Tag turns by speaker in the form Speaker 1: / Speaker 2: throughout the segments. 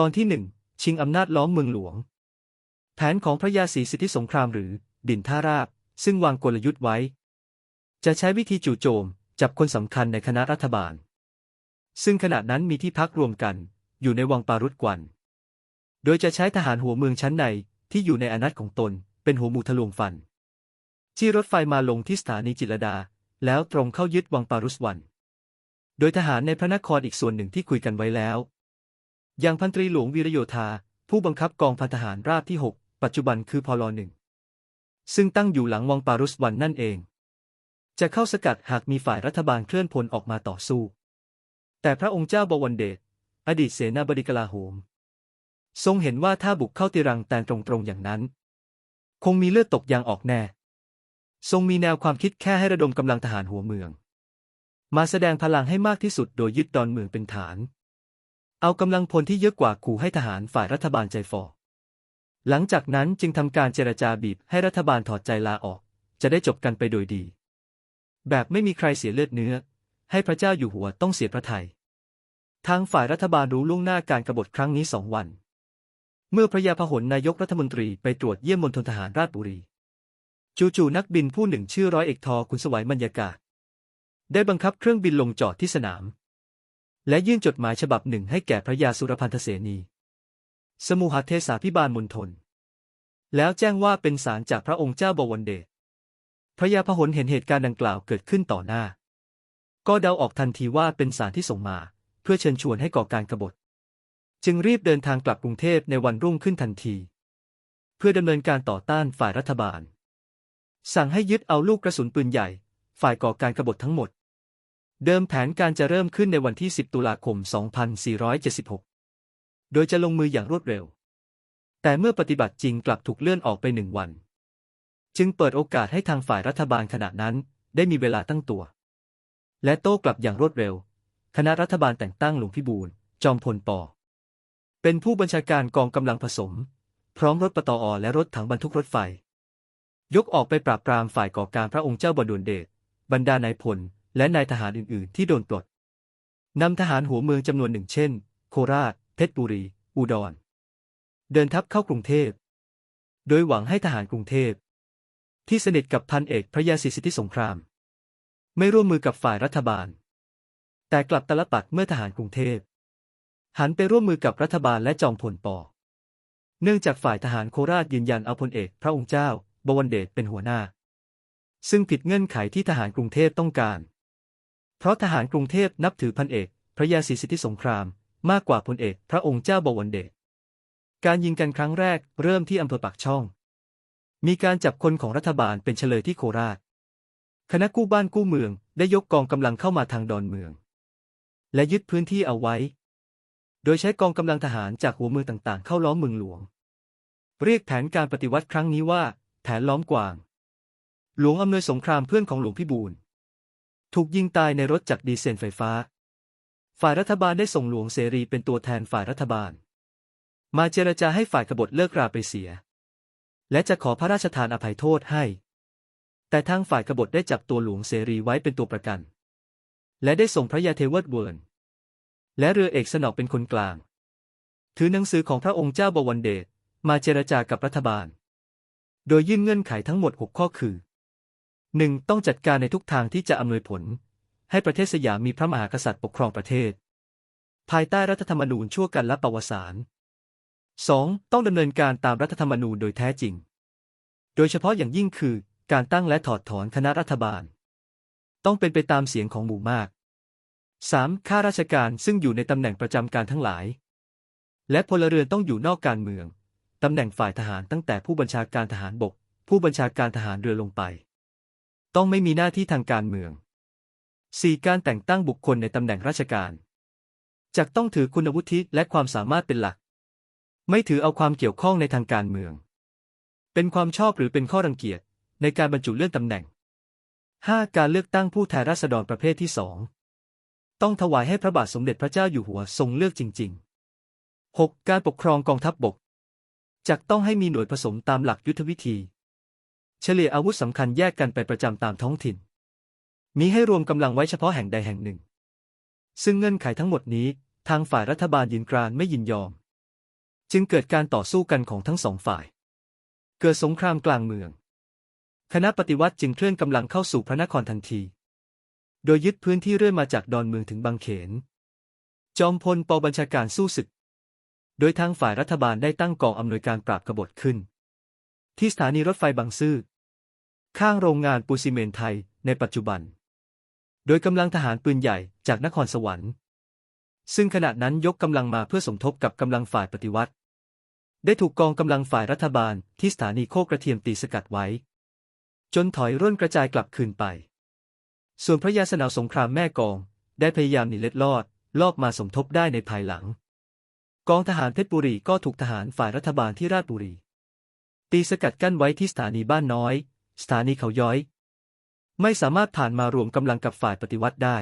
Speaker 1: ตอนที่หนึ่งชิงอำนาจล้อมเมืองหลวง แผนของพระยาศรีสิทธิสงครามหรือ ดินท่าราบ ซึ่งวางกลยุทธ์ไว้ จะใช้วิธีจู่โจม จับคนสำคัญในคณะรัฐบาล ซึ่งขณะนั้นมีที่พักรวมกัน อยู่ในวังปารุตกวัน โดยจะใช้ทหารหัวเมืองชั้นในที่อยู่ในอนัตของตน เป็นหัวหมูทะลวงฟันจี้รถไฟมาลงที่สถานีจิรดา แล้วตรงเข้ายึดวังปารุสวัน โดยทหารในพระนครอีกส่วนหนึ่งที่คุยกันไว้แล้ว อย่างพันตรีหลวงวีรโยธา ผู้บังคับกองพันทหารราบที่ 6 ปัจจุบันคือพลหนึ่ง ซึ่งตั้งอยู่หลังวังปารุสวันนั่นเอง จะเข้าสกัดหากมีฝ่ายรัฐบาลเคลื่อนพลออกมาต่อสู้ แต่พระองค์เจ้าบวรเดช อดีตเสนาบดีกลาโหม ทรงเห็นว่าถ้าบุกเข้าติรังแตนตรงๆอย่างนั้น คงมีเลือดตกยางออกแน่ ทรงมีแนวความคิดแค่ให้ระดมกำลังทหารหัวเมือง มาแสดงพลังให้มากที่สุดโดยยึดดอนเมืองเป็นฐาน เอากำลังพลที่เยอะกว่าขู่ให้ทหารฝ่ายรัฐบาลใจฟอหลังจากนั้นจึงทำการเจรจาบีบให้รัฐบาลถอดใจลาออก จะได้จบกันไปโดยดี แบบไม่มีใครเสียเลือดเนื้อ ให้พระเจ้าอยู่หัวต้องเสียพระทยัยทางฝ่ายรัฐบาลรู้ล่วงหน้าการกรบฏครั้งนี้สองวัน เมื่อพระยาพหลนายกรัฐมนตรีไปตรวจเยี่ยมมณฑลทหารราชบุรี จู่ๆนักบินผู้หนึ่งชื่อร้อยเอกทอคุณสวัยบรรยากาศ ได้บังคับเครื่องบินลงจอดที่สนาม และยื่นจดหมายฉบับหนึ่งให้แก่พระยาสุรพันธเสนี สมุหเทศาพิบาลมณฑล แล้วแจ้งว่าเป็นสารจากพระองค์เจ้าบวรเดช พระยาพหลเห็นเหตุการณ์ดังกล่าวเกิดขึ้นต่อหน้า ก็เดาออกทันทีว่าเป็นสารที่ส่งมา เพื่อเชิญชวนให้ก่อการกบฏ จึงรีบเดินทางกลับกรุงเทพในวันรุ่งขึ้นทันที เพื่อดำเนินการต่อต้านฝ่ายรัฐบาล สั่งให้ยึดเอาลูกกระสุนปืนใหญ่ ฝ่ายก่อการกบฏทั้งหมด เดิมแผนการจะเริ่มขึ้นในวันที่ 10 ตุลาคม 2476 โดยจะลงมืออย่างรวดเร็ว แต่เมื่อปฏิบัติจริงกลับถูกเลื่อนออกไปหนึ่งวัน จึงเปิดโอกาสให้ทางฝ่ายรัฐบาลขณะนั้นได้มีเวลาตั้งตัว และโต้กลับอย่างรวดเร็ว คณะรัฐบาลแต่งตั้งหลวงพิบูลจอมพลปอ เป็นผู้บัญชาการกองกำลังผสม พร้อมรถปตอ และรถถังบรรทุกรถไฟ ยกออกไปปราบปรามฝ่ายก่อการพระองค์เจ้าบดวนเดชบรรดานายพล และนายทหารอื่นๆ ที่โดนปลดนำทหารหัวเมืองจำนวนหนึ่งเช่น โคราช เพชรบุรี อุดร เดินทัพเข้ากรุงเทพ โดยหวังให้ทหารกรุงเทพ ที่สนิทกับพันเอกพระยาศรีสิทธิสงคราม ไม่ร่วมมือกับฝ่ายรัฐบาล แต่กลับตลปัดเมื่อทหารกรุงเทพ หันไปร่วมมือกับรัฐบาลและจอมพลปอเนื่องจากฝ่ายทหารโคราชยืนยันเอาพลเอกพระองค์เจ้า บวรเดชเป็นหัวหน้า ซึ่งผิดเงื่อนไขที่ทหารกรุงเทพต้องการ เพราะทหารกรุงเทพนับถือพันเอก พระยาศรีสิทธิสงคราม มากกว่าพลเอก พระองค์เจ้าบวรเดชการยิงกันครั้งแรกเริ่มที่อำเภอปากช่อง มีการจับคนของรัฐบาลเป็นเฉลยที่โคราช คณะกู้บ้านกู้เมืองได้ยกกองกำลังเข้ามาทางดอนเมือง และยึดพื้นที่เอาไว้ โดยใช้กองกำลังทหารจากหัวเมืองต่างๆ เข้าล้อมเมืองหลวง เรียกแผนการปฏิวัติครั้งนี้ว่า แผนล้อมกวาง หลวงอำนวยสงครามเพื่อนของหลวงพิบูล ถูกยิงตายในรถจากดีเซลไฟฟ้า ฝ่ายรัฐบาลได้ส่งหลวงเสรีเป็นตัวแทนฝ่ายรัฐบาล มาเจรจาให้ฝ่ายกบฏเลิกราไปเสีย และจะขอพระราชทานอภัยโทษให้ แต่ทางฝ่ายกบฏได้จับตัวหลวงเสรีไว้เป็นตัวประกัน และได้ส่งพระยาเทวดเวิร์นและเรือเอกสนอกเป็นคนกลาง ถือหนังสือของพระองค์เจ้าบวรเดชมาเจรจากับรัฐบาล โดยยื่นเงื่อนไขทั้งหมด 6 ข้อคือ 1. ต้องจัดการในทุกทางที่จะอำนวยผล ให้ประเทศสยามมีพระมหากษัตริย์ปกครองประเทศ ภายใต้รัฐธรรมนูญชั่วกันและประวัติศาสตร์ 2. ต้องดำเนินการตามรัฐธรรมนูญโดยแท้จริง โดยเฉพาะอย่างยิ่งคือ การตั้งและถอดถอนคณะรัฐบาล ต้องเป็นไปตามเสียงของหมู่มาก 3. ข้าราชการซึ่งอยู่ในตำแหน่งประจำการทั้งหลาย และพลเรือนต้องอยู่นอกการเมือง ตำแหน่งฝ่ายทหารตั้งแต่ผู้บัญชาการทหารบก ผู้บัญชาการทหารเรือลงไป ต้องไม่มีหน้าที่ทางการเมือง 4. การแต่งตั้งบุคคลในตำแหน่งราชการจะต้องถือคุณวุฒิและความสามารถเป็นหลัก ไม่ถือเอาความเกี่ยวข้องในทางการเมือง เป็นความชอบหรือเป็นข้อรังเกียจในการบรรจุเลื่อนตำแหน่ง 5. การเลือกตั้งผู้แทนราษฎรประเภทที่สองต้องถวายให้พระบาทสมเด็จพระเจ้าอยู่หัวทรงเลือกจริง ๆ 6. การปกครองกองทัพบบกจักต้องให้มีหน่วยผสมตามหลักยุทธวิธี เฉลี่ยอาวุธสำคัญแยกกันไปประจำตามท้องถิ่น มีให้รวมกำลังไว้เฉพาะแห่งใดแห่งหนึ่ง ซึ่งเงื่อนไขทั้งหมดนี้ ทางฝ่ายรัฐบาลยินกรานไม่ยินยอม จึงเกิดการต่อสู้กันของทั้งสองฝ่าย เกิดสงครามกลางเมือง คณะปฏิวัติจึงเคลื่อนกำลังเข้าสู่พระนครทันที โดยยึดพื้นที่เรื่อยมาจากดอนเมืองถึงบางเขน จอมพลปบัญชาการสู้ศึก โดยทางฝ่ายรัฐบาลได้ตั้งกองอำนวยการปราบกบฏขึ้น ที่สถานีรถไฟบางซื่อ ข้างโรงงานปูซีเมนไทยในปัจจุบัน โดยกำลังทหารปืนใหญ่จากนครสวรรค์ ซึ่งขณะนั้นยกกำลังมาเพื่อสมทบกับกำลังฝ่ายปฏิวัติ ได้ถูกกองกำลังฝ่ายรัฐบาลที่สถานีโคกระเทียมตีสกัดไว้ จนถอยร่นกระจายกลับคืนไป ส่วนพระยาสนาวสงครามแม่กอง ได้พยายามหนีเล็ดลอด ลอบมาสมทบได้ในภายหลัง กองทหารเพชรบุรีก็ถูกทหารฝ่ายรัฐบาลที่ราชบุรี ตีสกัดกั้นไว้ที่สถานีบ้านน้อย สถานีเขาย้อย ไม่สามารถผ่านมารวมกำลังกับฝ่ายปฏิวัติได้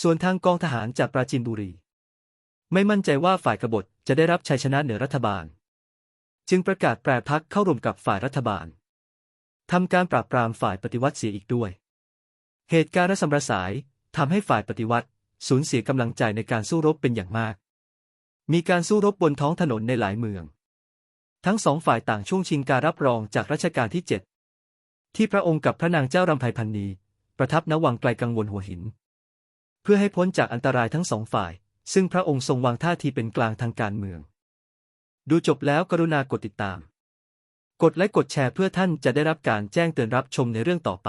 Speaker 1: ส่วนทางกองทหารจากปราจีนบุรี ไม่มั่นใจว่าฝ่ายกบฏจะได้รับชัยชนะเหนือรัฐบาล จึงประกาศแปรพักเข้าร่วมกับฝ่ายรัฐบาลทำการปราบปรามฝ่ายปฏิวัติเสียอีกด้วย เหตุการณ์ระสำระสายทำให้ฝ่ายปฏิวัติสูญเสียกำลังใจในการสู้รบเป็นอย่างมาก มีการสู้รบบนท้องถนนในหลายเมือง ทั้งสองฝ่ายต่างช่วงชิงการรับรองจากรัชกาลที่ 7 ที่พระองค์กับพระนางเจ้ารำไพพันนีประทับณวังไกลกังวลหัวหิน เพื่อให้พ้นจากอันตรายทั้งสองฝ่าย ซึ่งพระองค์ทรงวางท่าทีเป็นกลางทางการเมือง ดูจบแล้วกรุณากดติดตาม กดไลค์กดแชร์เพื่อท่านจะได้รับการแจ้งเตือนรับชมในเรื่องต่อไป